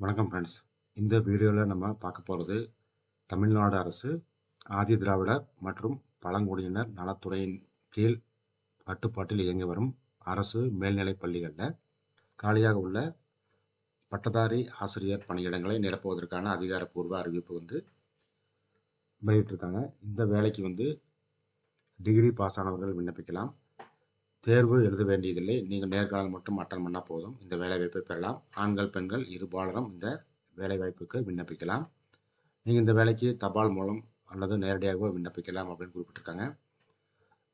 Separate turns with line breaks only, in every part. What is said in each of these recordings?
வணக்கம் ஃப்ரெண்ட்ஸ் இந்த வீடியோவில் நம்ம பார்க்க போகிறது தமிழ்நாடு அரசு ஆதி திராவிடர் மற்றும் பழங்குடியினர் நலத்துறையின் கீழ் கட்டுப்பாட்டில் இயங்கி வரும் அரசு மேல்நிலைப் பள்ளிகளில் காலியாக உள்ள பட்டதாரி ஆசிரியர் பணியிடங்களை நிரப்புவதற்கான அதிகாரப்பூர்வ அறிவிப்பு வந்து வெளியிட்டிருக்காங்க. இந்த வேலைக்கு வந்து டிகிரி பாஸ் ஆனவர்கள் விண்ணப்பிக்கலாம். தேர்வு எழுத வேண்டியதில்லை. நீங்கள் நேர்காணல் மட்டும் அட்டன் பண்ணால் போதும். இந்த வேலைவாய்ப்பை பெறலாம். ஆண்கள் பெண்கள் இருபாலரும் இந்த வேலைவாய்ப்புக்கு விண்ணப்பிக்கலாம். நீங்கள் இந்த வேலைக்கு தபால் மூலம் அல்லது நேரடியாகவோ விண்ணப்பிக்கலாம் அப்படின்னு குறிப்பிட்டிருக்காங்க.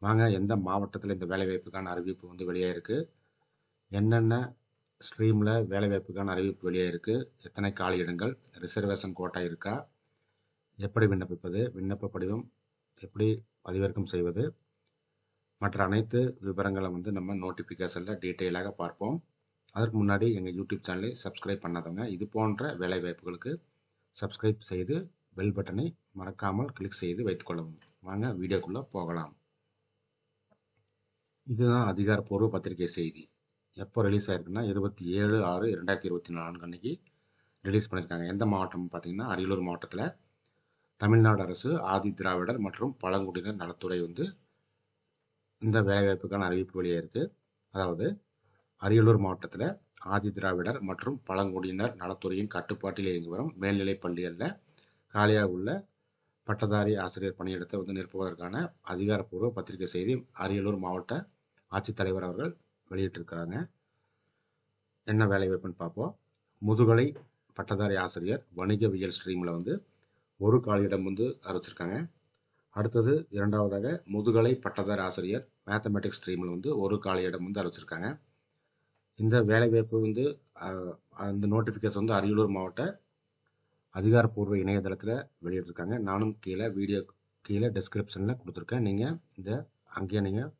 வாங்க எந்த மாவட்டத்தில் இந்த வேலைவாய்ப்புக்கான அறிவிப்பு வந்து வெளியே இருக்குது என்னென்ன ஸ்ட்ரீமில் வேலைவாய்ப்புக்கான அறிவிப்பு வெளியே இருக்குது எத்தனை காலி இடங்கள் ரிசர்வேஷன் கோட்டா இருக்கா? எப்படி விண்ணப்பிப்பது? விண்ணப்ப படிவம் எப்படி பதிவிறக்கம் செய்வது? மற்ற அனைத்து விவரங்களை வந்து நம்ம நோட்டிஃபிகேஷனில் டீட்டெயிலாக பார்ப்போம். அதற்கு முன்னாடி எங்கள் யூடியூப் சேனலை சப்ஸ்கிரைப் பண்ணாதவங்க இது போன்ற வேலைவாய்ப்புகளுக்கு சப்ஸ்கிரைப் செய்து பெல் பட்டனை மறக்காமல் கிளிக் செய்து வைத்துக்கொள்ளவும் வாங்க வீடியோக்குள்ளே போகலாம். இதுதான் அதிகாரப்பூர்வ பத்திரிகை செய்தி. எப்போ ரிலீஸ் ஆயிருக்குன்னா இருபத்தி ஏழு ஆறு ரெண்டாயிரத்தி இருபத்தி நான்கு அன்னைக்கு ரிலீஸ் பண்ணியிருக்காங்க. எந்த மாவட்டம் பார்த்தீங்கன்னா அரியலூர் மாவட்டத்தில் தமிழ்நாடு அரசு ஆதி திராவிடர் மற்றும் பழங்குடியினர் நலத்துறை வந்து இந்த வேலைவாய்ப்புக்கான அறிவிப்பு வெளியாயிருக்கு இருக்குது அதாவது அரியலூர் மாவட்டத்தில் ஆதி திராவிடர் மற்றும் பழங்குடியினர் நலத்துறையின் கட்டுப்பாட்டில் இயங்கி வரும் மேல்நிலைப் பள்ளிகளில் காலியாக உள்ள பட்டதாரி ஆசிரியர் பணியிடத்தை வந்து நிரப்புவதற்கான அதிகாரப்பூர்வ பத்திரிகை செய்தி அரியலூர் மாவட்ட ஆட்சித்தலைவர் அவர்கள் வெளியிட்டிருக்கிறாங்க. என்ன வேலைவாய்ப்புன்னு பார்ப்போம். முதுகலை பட்டதாரி ஆசிரியர் வணிகவியல் ஸ்ட்ரீமில் வந்து ஒரு காலியிடம் வந்து அறிவிச்சிருக்காங்க அடுத்தது இரண்டாவதாக முதுகலை பட்டதார் ஆசிரியர் மேத்தமெட்டிக்ஸ் ஸ்ட்ரீமில் வந்து ஒரு காலி இடம் வந்து அறிவிச்சிருக்காங்க. இந்த வேலைவாய்ப்பு வந்து அந்த நோட்டிஃபிகேஷன் வந்து அரியலூர் மாவட்ட அதிகாரப்பூர்வ இணையதளத்தில் வெளியிட்டிருக்காங்க. நானும் கீழே வீடியோ கீழே டிஸ்கிரிப்ஷனில் கொடுத்துருக்கேன். நீங்கள் இந்த அங்கேயே நீங்கள்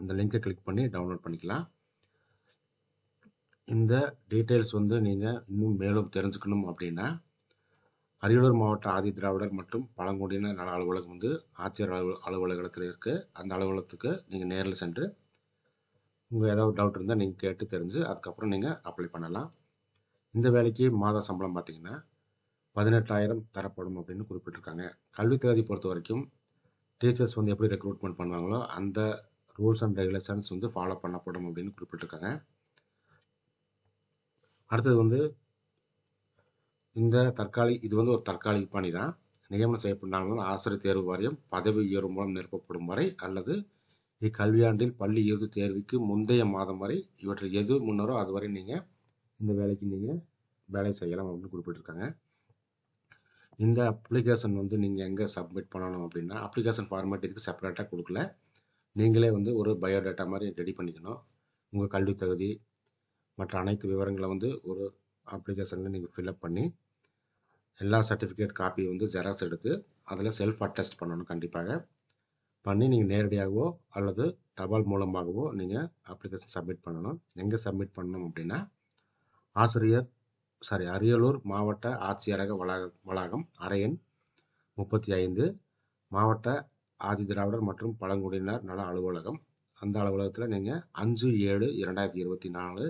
இந்த லிங்கை கிளிக் பண்ணி டவுன்லோட் பண்ணிக்கலாம். இந்த டீட்டெயில்ஸ் வந்து நீங்கள் இன்னும் மேலும் தெரிஞ்சுக்கணும் அப்படின்னா அரியலூர் மாவட்ட ஆதி திராவிடர் மற்றும் பழங்குடியினர் நல அலுவலகம் வந்து ஆட்சியர் அலுவ அலுவலகத்தில் இருக்குது அந்த அலுவலகத்துக்கு நீங்கள் நேரில் சென்று உங்கள் ஏதாவது டவுட் இருந்தால் நீங்கள் கேட்டு தெரிஞ்சு அதுக்கப்புறம் நீங்கள் அப்ளை பண்ணலாம். இந்த வேலைக்கு மாத சம்பளம் பார்த்தீங்கன்னா பதினெட்டாயிரம் தரப்படும் அப்படின்னு குறிப்பிட்டிருக்காங்க. கல்வித் பொறுத்த வரைக்கும் டீச்சர்ஸ் வந்து எப்படி ரெக்ரூட்மெண்ட் பண்ணுவாங்களோ அந்த ரூல்ஸ் அண்ட் ரெகுலேஷன்ஸ் வந்து ஃபாலோ பண்ணப்படும் அப்படின்னு குறிப்பிட்டிருக்காங்க. அடுத்தது வந்து இந்த தற்காலிக இது வந்து ஒரு தற்காலிக பணி தான் நியமனம் செய்யப்பட்டாலும் ஆசிரியர் தேர்வு வாரியம் பதவி உயர்வு மூலம் நிரப்பப்படும் வரை அல்லது இக்கல்வியாண்டில் பள்ளி இறுதி தேர்வுக்கு முந்தைய மாதம் வரை இவற்றில் எது முன்னரோ அதுவரை நீங்கள் இந்த வேலைக்கு நீங்கள் வேலை செய்யலாம் அப்படின்னு குறிப்பிட்டிருக்காங்க. இந்த அப்ளிகேஷன் வந்து நீங்கள் எங்கே சப்மிட் பண்ணணும் அப்படின்னா அப்ளிகேஷன் ஃபார்மேட் இதுக்கு செப்பரேட்டாக கொடுக்கல. நீங்களே வந்து ஒரு பயோடேட்டா மாதிரி ரெடி பண்ணிக்கணும். உங்கள் கல்வி தகுதி மற்ற அனைத்து விவரங்களை வந்து ஒரு அப்ளிகேஷனில் நீங்கள் ஃபில்அப் பண்ணி எல்லா சர்டிஃபிகேட் காப்பி வந்து ஜெராக்ஸ் எடுத்து அதில் செல்ஃப் அட்டஸ்ட் பண்ணணும் கண்டிப்பாக. பண்ணி நீங்கள் நேரடியாகவோ அல்லது தபால் மூலமாகவோ நீங்கள் அப்ளிகேஷன் சப்மிட் பண்ணணும். எங்கே சப்மிட் பண்ணணும் அப்படின்னா ஆசிரியர் சாரி அரியலூர் மாவட்ட ஆட்சியரக வளாக வளாகம் அரையன் முப்பத்தி ஐந்து மாவட்ட ஆதி திராவிடர் மற்றும் பழங்குடியினர் நல அலுவலகம். அந்த அலுவலகத்தில் நீங்கள் அஞ்சு ஏழு இரண்டாயிரத்தி இருபத்தி நாலு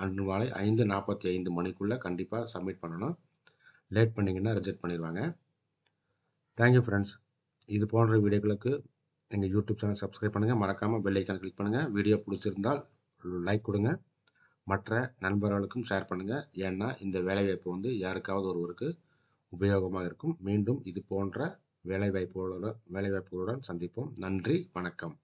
அன்று மாலை ஐந்து நாற்பத்தி ஐந்து மணிக்குள்ளே கண்டிப்பாக சப்மிட் பண்ணணும். லேட் பண்ணிங்கன்னா ரிஜெக்ட் பண்ணிடுவாங்க. தேங்க்யூ ஃப்ரெண்ட்ஸ் இது போன்ற வீடியோக்களுக்கு எங்கள் யூடியூப் சேனல் சப்ஸ்கிரைப் பண்ணுங்கள் மறக்காமல் பெல் ஐக்கான் கிளிக் பண்ணுங்கள் வீடியோ பிடிச்சிருந்தால் லைக் கொடுங்க. மற்ற நண்பர்களுக்கும் ஷேர் பண்ணுங்கள் ஏன்னா இந்த வேலைவாய்ப்பு வந்து யாருக்காவது ஒருவருக்கு உபயோகமாக இருக்கும். மீண்டும் இது போன்ற வேலைவாய்ப்புகளுடன் வேலைவாய்ப்புகளுடன் சந்திப்போம். நன்றி வணக்கம்.